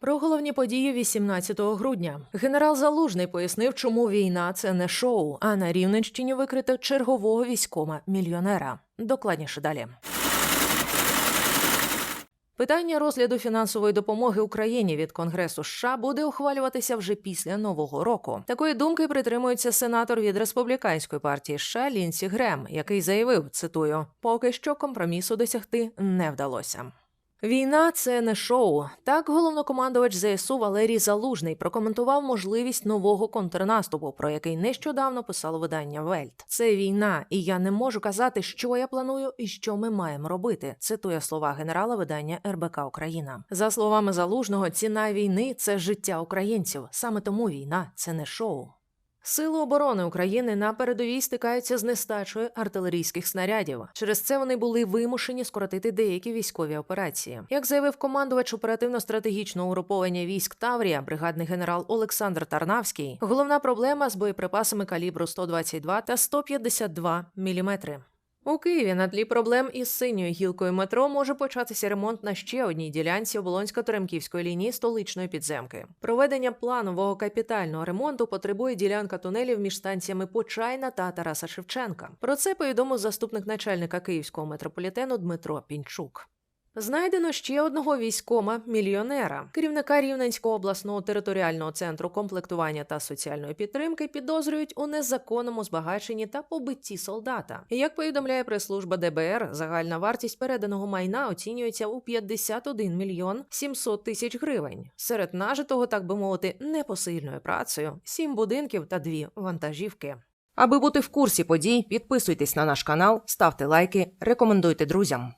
Про головні події 18 грудня генерал Залужний пояснив, чому війна це не шоу, а на Рівненщині викрито чергового військома мільйонера. Докладніше далі. Питання розгляду фінансової допомоги Україні від Конгресу США буде ухвалюватися вже після нового року. Такої думки притримується сенатор від республіканської партії США Лінсі Грем, який заявив: цитую: поки що компромісу досягти не вдалося. Війна це не шоу. Так головнокомандувач ЗСУ Валерій Залужний прокоментував можливість нового контрнаступу, про який нещодавно писало видання Вельт. Це війна, і я не можу казати, що я планую і що ми маємо робити. Цитує слова генерала видання РБК Україна. За словами Залужного, ціна війни це життя українців. Саме тому війна це не шоу. Сили оборони України на передовій стикаються з нестачою артилерійських снарядів. Через це вони були вимушені скоротити деякі військові операції. Як заявив командувач оперативно-стратегічного угруповання військ Таврія, бригадний генерал Олександр Тарнавський, головна проблема з боєприпасами калібру 122 та 152 мм. У Києві на тлі проблем із синьою гілкою метро може початися ремонт на ще одній ділянці Оболонсько-Теремківської лінії столичної підземки. Проведення планового капітального ремонту потребує ділянка тунелів між станціями Почайна та Тараса Шевченка. Про це повідомив заступник начальника київського метрополітену Дмитро Пінчук. Знайдено ще одного військома мільйонера. Керівника Рівненського обласного територіального центру комплектування та соціальної підтримки підозрюють у незаконному збагаченні та побитті солдата. Як повідомляє прес-служба ДБР, загальна вартість переданого майна оцінюється у 51 мільйон 700 тисяч гривень. Серед нажитого, так би мовити, непосильною працею, сім будинків та дві вантажівки. Аби бути в курсі подій, підписуйтесь на наш канал, ставте лайки, рекомендуйте друзям.